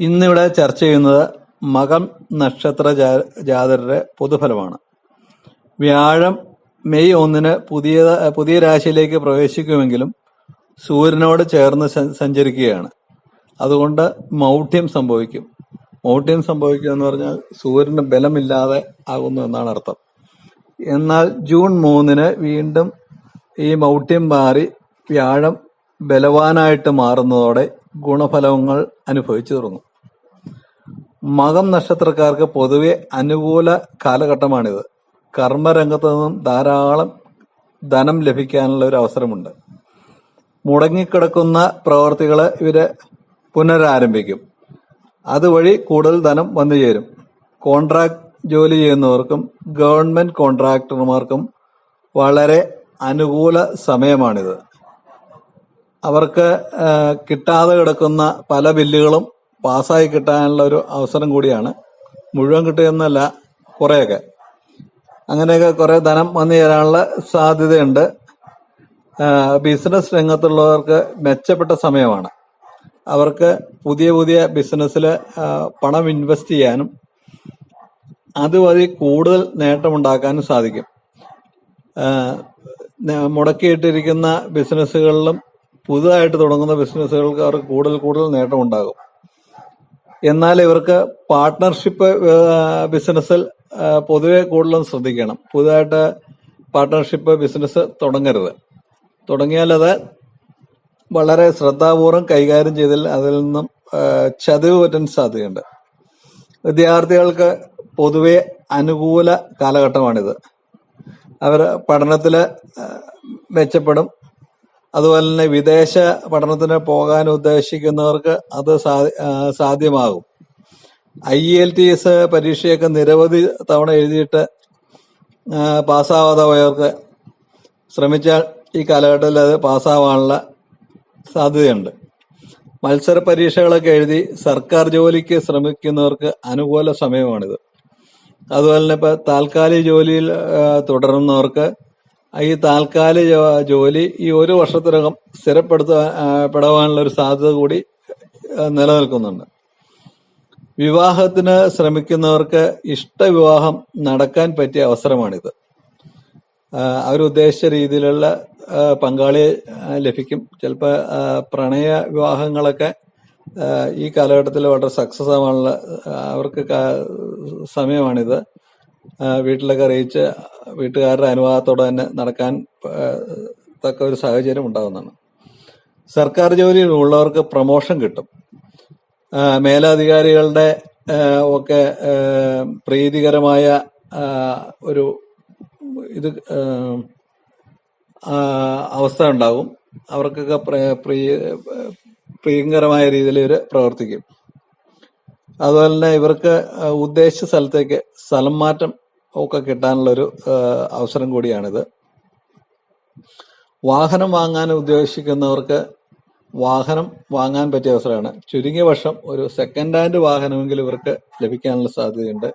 ഇന്നിവിടെ ചർച്ച ചെയ്യുന്നത് മകം നക്ഷത്ര ജാതരുടെ പൊതുഫലമാണ്. വ്യാഴം മെയ് ഒന്നിന് പുതിയ പുതിയ രാശിയിലേക്ക് പ്രവേശിക്കുമെങ്കിലും സൂര്യനോട് ചേർന്ന് സഞ്ചരിക്കുകയാണ്. അതുകൊണ്ട് മൗഢ്യം സംഭവിക്കും. മൗഢ്യം സംഭവിക്കുക എന്ന് പറഞ്ഞാൽ സൂര്യന് ബലമില്ലാതെ ആകുന്നു എന്നാണ് അർത്ഥം. എന്നാൽ ജൂൺ മൂന്നിന് വീണ്ടും ഈ മൗഢ്യം മാറി വ്യാഴം ബലവാനായിട്ട് മാറുന്നതോടെ ഗുണഫലങ്ങൾ അനുഭവിച്ചു തുടങ്ങും മകം നക്ഷത്രക്കാർക്ക് പൊതുവെ അനുകൂല കാലഘട്ടമാണിത്. കർമ്മരംഗത്ത് നിന്നും ധാരാളം ധനം ലഭിക്കാനുള്ള ഒരു അവസരമുണ്ട്. മുടങ്ങിക്കിടക്കുന്ന പ്രവർത്തികൾ ഇവർ പുനരാരംഭിക്കും. അതുവഴി കൂടുതൽ ധനം വന്നു ചേരും. കോൺട്രാക്ട് ജോലി ചെയ്യുന്നവർക്കും ഗവൺമെന്റ് കോൺട്രാക്ടർമാർക്കും വളരെ അനുകൂല സമയമാണിത്. അവർക്ക് കിട്ടാതെ കിടക്കുന്ന പല ബില്ലുകളും പാസ്സായി കിട്ടാനുള്ള ഒരു അവസരം കൂടിയാണ്. മുഴുവൻ കിട്ടുമെന്നല്ല കുറെയൊക്കെ. അങ്ങനെയൊക്കെ കുറേ ധനം വന്നു ചേരാനുള്ള സാധ്യതയുണ്ട്. ബിസിനസ് രംഗത്തുള്ളവർക്ക് മെച്ചപ്പെട്ട സമയമാണ്. അവർക്ക് പുതിയ പുതിയ ബിസിനസ്സിൽ പണം ഇൻവെസ്റ്റ് ചെയ്യാനും അതുവഴി കൂടുതൽ നേട്ടമുണ്ടാക്കാനും സാധിക്കും. മുടക്കിയിട്ടിരിക്കുന്ന ബിസിനസ്സുകളിലും പുതുതായിട്ട് തുടങ്ങുന്ന ബിസിനസ്സുകൾക്ക് കൂടുതൽ കൂടുതൽ നേട്ടമുണ്ടാകും. എന്നാൽ ഇവർക്ക് പാർട്ട്ണർഷിപ്പ് ബിസിനസ്സിൽ പൊതുവെ കൂടുതലും ശ്രദ്ധിക്കണം. പുതുതായിട്ട് പാർട്ട്ണർഷിപ്പ് ബിസിനസ് തുടങ്ങരുത്. തുടങ്ങിയാൽ അത് വളരെ ശ്രദ്ധാപൂർവം കൈകാര്യം ചെയ്താൽ അതിൽ നിന്നും ചതിവ് പറ്റാൻ സാധ്യതയുണ്ട്. വിദ്യാർത്ഥികൾക്ക് പൊതുവെ അനുകൂല കാലഘട്ടമാണിത്. അവർ പഠനത്തിൽ മെച്ചപ്പെടും. അതുപോലെ തന്നെ വിദേശ പഠനത്തിന് പോകാൻ ഉദ്ദേശിക്കുന്നവർക്ക് അത് സാധ്യമാകും. ഐ എൽ ടി എസ് പരീക്ഷയൊക്കെ നിരവധി തവണ എഴുതിയിട്ട് പാസ്സാവാതെ പോയവർക്ക് ശ്രമിച്ചാൽ ഈ കാലഘട്ടത്തിൽ അത് പാസ്സാവാനുള്ള സാധ്യതയുണ്ട്. മത്സര പരീക്ഷകളൊക്കെ എഴുതി സർക്കാർ ജോലിക്ക് ശ്രമിക്കുന്നവർക്ക് അനുകൂല സമയമാണിത്. അതുപോലെ തന്നെ ഇപ്പൊ താൽക്കാലിക ജോലിയിൽ തുടരുന്നവർക്ക് ഈ താൽക്കാലിക ജോലി ഈ ഒരു വർഷത്തിനകം പെടുവാനുള്ള ഒരു സാധ്യത കൂടി നിലനിൽക്കുന്നുണ്ട്. വിവാഹത്തിന് ശ്രമിക്കുന്നവർക്ക് ഇഷ്ടവിവാഹം നടക്കാൻ പറ്റിയ അവസരമാണിത്. അവരുദ്ദേശിച്ച രീതിയിലുള്ള പങ്കാളിയെ ലഭിക്കും. ചിലപ്പോൾ പ്രണയ വിവാഹങ്ങളൊക്കെ ഈ കാലഘട്ടത്തിൽ വളരെ സക്സസ് ആവാനുള്ള അവർക്ക് സമയമാണിത്. വീട്ടിലൊക്കെ അറിയിച്ച് വീട്ടുകാരുടെ അനുവാദത്തോടെ തന്നെ നടക്കാൻ തക്ക ഒരു സാഹചര്യം ഉണ്ടാകുന്നതാണ് സർക്കാർ ജോലിയിൽ ഉള്ളവർക്ക് പ്രൊമോഷൻ കിട്ടും. മേലധികാരികളുടെ ഒക്കെ പ്രീതികരമായ ഒരു ഇത് അവസ്ഥ ഉണ്ടാകും അവർക്കൊക്കെ പ്ര- പ്രിയ പ്രിയങ്കരമായ രീതിയിൽ ഇവർ പ്രവർത്തിക്കും. അതുപോലെ തന്നെ ഇവർക്ക് ഉദ്ദേശിച്ച സ്ഥലത്തേക്ക് സ്ഥലം മാറ്റം ഒക്കെ കിട്ടാനുള്ള ഒരു അവസരം കൂടിയാണിത്. വാഹനം വാങ്ങാൻ ഉദ്ദേശിക്കുന്നവർക്ക് വാഹനം വാങ്ങാൻ പറ്റിയ അവസരമാണ്. ചുരുങ്ങിയ വർഷം ഒരു സെക്കൻഡ് ഹാൻഡ് വാഹനമെങ്കിലും ഇവർക്ക് ലഭിക്കാനുള്ള സാധ്യതയുണ്ട്.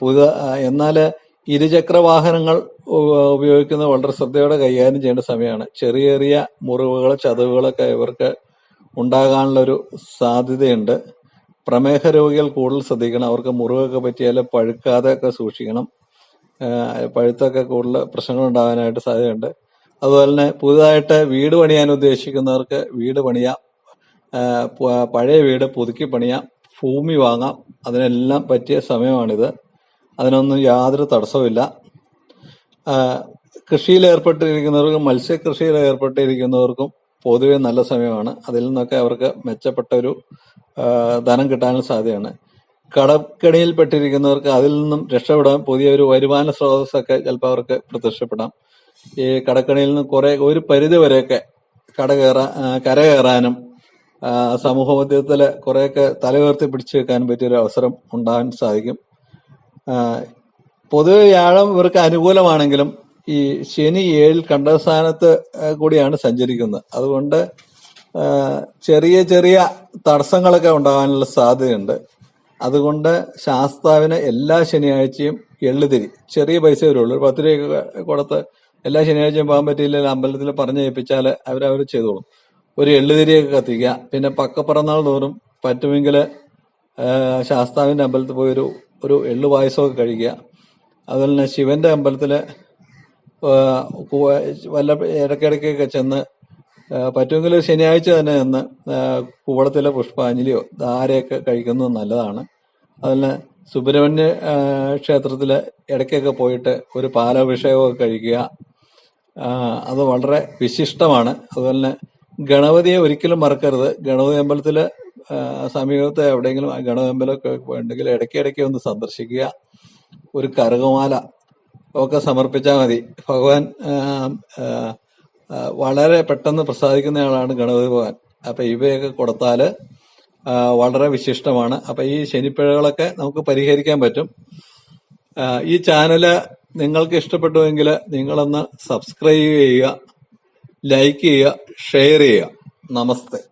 പുതിയ എന്നാൽ ഇരുചക്ര വാഹനങ്ങൾ ഉപയോഗിക്കുന്ന ഉപയോഗിക്കുന്നത് വളരെ ശ്രദ്ധയോടെ കൈകാര്യം ചെയ്യേണ്ട സമയമാണ്. ചെറിയ ചെറിയ മുറിവുകൾ ചതവുകളൊക്കെ ഇവർക്ക് ഉണ്ടാകാനുള്ള ഒരു സാധ്യതയുണ്ട്. പ്രമേഹ രോഗികൾ കൂടുതൽ ശ്രദ്ധിക്കണം. അവർക്ക് മുറിവൊക്കെ പറ്റിയാൽ പഴുക്കാതെ ഒക്കെ സൂക്ഷിക്കണം. പഴുത്തൊക്കെ കൂടുതൽ പ്രശ്നങ്ങൾ ഉണ്ടാകാനായിട്ട് സാധ്യതയുണ്ട്. അതുപോലെ തന്നെ പുതുതായിട്ട് വീട് പണിയാൻ ഉദ്ദേശിക്കുന്നവർക്ക് വീട് പണിയാം. പഴയ വീട് പുതുക്കി പണിയാം. ഭൂമി വാങ്ങാം. അതിനെല്ലാം പറ്റിയ സമയമാണിത്. അതിനൊന്നും യാതൊരു തടസ്സവുമില്ല. കൃഷിയിൽ ഏർപ്പെട്ടിരിക്കുന്നവർക്കും മത്സ്യകൃഷിയിൽ ഏർപ്പെട്ടിരിക്കുന്നവർക്കും പൊതുവെ നല്ല സമയമാണ്. അതിൽ നിന്നൊക്കെ അവർക്ക് മെച്ചപ്പെട്ട ഒരു ധനം കിട്ടാനും സാധ്യതയാണ്. കടക്കണിയിൽ പെട്ടിരിക്കുന്നവർക്ക് അതിൽ നിന്നും രക്ഷപ്പെടാൻ പുതിയ ഒരു വരുമാന സ്രോതസ്സൊക്കെ ചിലപ്പോൾ അവർക്ക് പ്രത്യക്ഷപ്പെടാം. ഈ കടക്കണിയിൽ നിന്ന് കുറെ ഒരു പരിധി വരെയൊക്കെ കട കയറാൻ കര കയറാനും സമൂഹ മധ്യത്തിൽ കുറെയൊക്കെ തലയുയർത്തി പിടിച്ചു വെക്കാനും പറ്റിയൊരു അവസരം ഉണ്ടാകാൻ സാധിക്കും. പൊതുവെ വ്യാഴം ഇവർക്ക് അനുകൂലമാണെങ്കിലും ഈ ശനി ഏഴിൽ കണ്ടസ്ഥാനത്ത് കൂടിയാണ് സഞ്ചരിക്കുന്നത്. അതുകൊണ്ട് ചെറിയ ചെറിയ തടസ്സങ്ങളൊക്കെ ഉണ്ടാകാനുള്ള സാധ്യതയുണ്ട്. അതുകൊണ്ട് ശാസ്താവിന് എല്ലാ ശനിയാഴ്ചയും എള്ളുതിരി ചെറിയ പൈസ വരുള്ളൂ. ഒരു പത്ത് രൂപയൊക്കെ കൊടുത്ത് എല്ലാ ശനിയാഴ്ചയും പോകാൻ പറ്റിയില്ലെങ്കിൽ അമ്പലത്തിൽ പറഞ്ഞു ഏൽപ്പിച്ചാൽ അവരവർ ചെയ്തോളും. ഒരു എള്ളുതിരിയൊക്കെ കത്തിക്കുക. പിന്നെ പക്കപ്പിറന്നാൾ തോറും പറ്റുമെങ്കിൽ ശാസ്താവിന്റെ അമ്പലത്തിൽ പോയി ഒരു ഒരു എള്ളു പായസമൊക്കെ കഴിക്കുക. അതുപോലെ തന്നെ ശിവന്റെ അമ്പലത്തിൽ വല്ല ഇടയ്ക്കിടയ്ക്കൊക്കെ ചെന്ന് പറ്റുമെങ്കിൽ ശനിയാഴ്ച തന്നെ ചെന്ന് കൂടത്തിലെ പുഷ്പാഞ്ജലിയോ ധാരയൊക്കെ കഴിക്കുന്നത് നല്ലതാണ്. അതിൽ സുബ്രഹ്മണ്യ ക്ഷേത്രത്തിൽ ഇടയ്ക്കൊക്കെ പോയിട്ട് ഒരു പാലാഭിഷേകമൊക്കെ കഴിക്കുക. അത് വളരെ വിശിഷ്ടമാണ്. അതുപോലെ തന്നെ ഗണപതിയെ ഒരിക്കലും മറക്കരുത്. ഗണപതി അമ്പലത്തിൽ സമീപത്തെ എവിടെയെങ്കിലും ഗണപതി അമ്പലമൊക്കെ ഉണ്ടെങ്കിൽ ഇടയ്ക്ക് ഇടയ്ക്ക് ഒന്ന് സന്ദർശിക്കുക. ഒരു കറുകമാല ഒക്കെ സമർപ്പിച്ചാൽ മതി. ഭഗവാൻ വളരെ പെട്ടെന്ന് പ്രസാദിക്കുന്നയാളാണ് ഗണപതി ഭഗവാൻ. അപ്പൊ ഇവയൊക്കെ കൊടുത്താൽ വളരെ വിശിഷ്ടമാണ്. അപ്പൊ ഈ ശനിപ്പിഴകളൊക്കെ നമുക്ക് പരിഹരിക്കാൻ പറ്റും. ഈ ചാനൽ നിങ്ങൾക്ക് ഇഷ്ടപ്പെട്ടുവെങ്കിൽ നിങ്ങളൊന്ന് സബ്സ്ക്രൈബ് ചെയ്യുക ലൈക്ക് ചെയ്യുക ഷെയർ ചെയ്യുക. നമസ്തേ.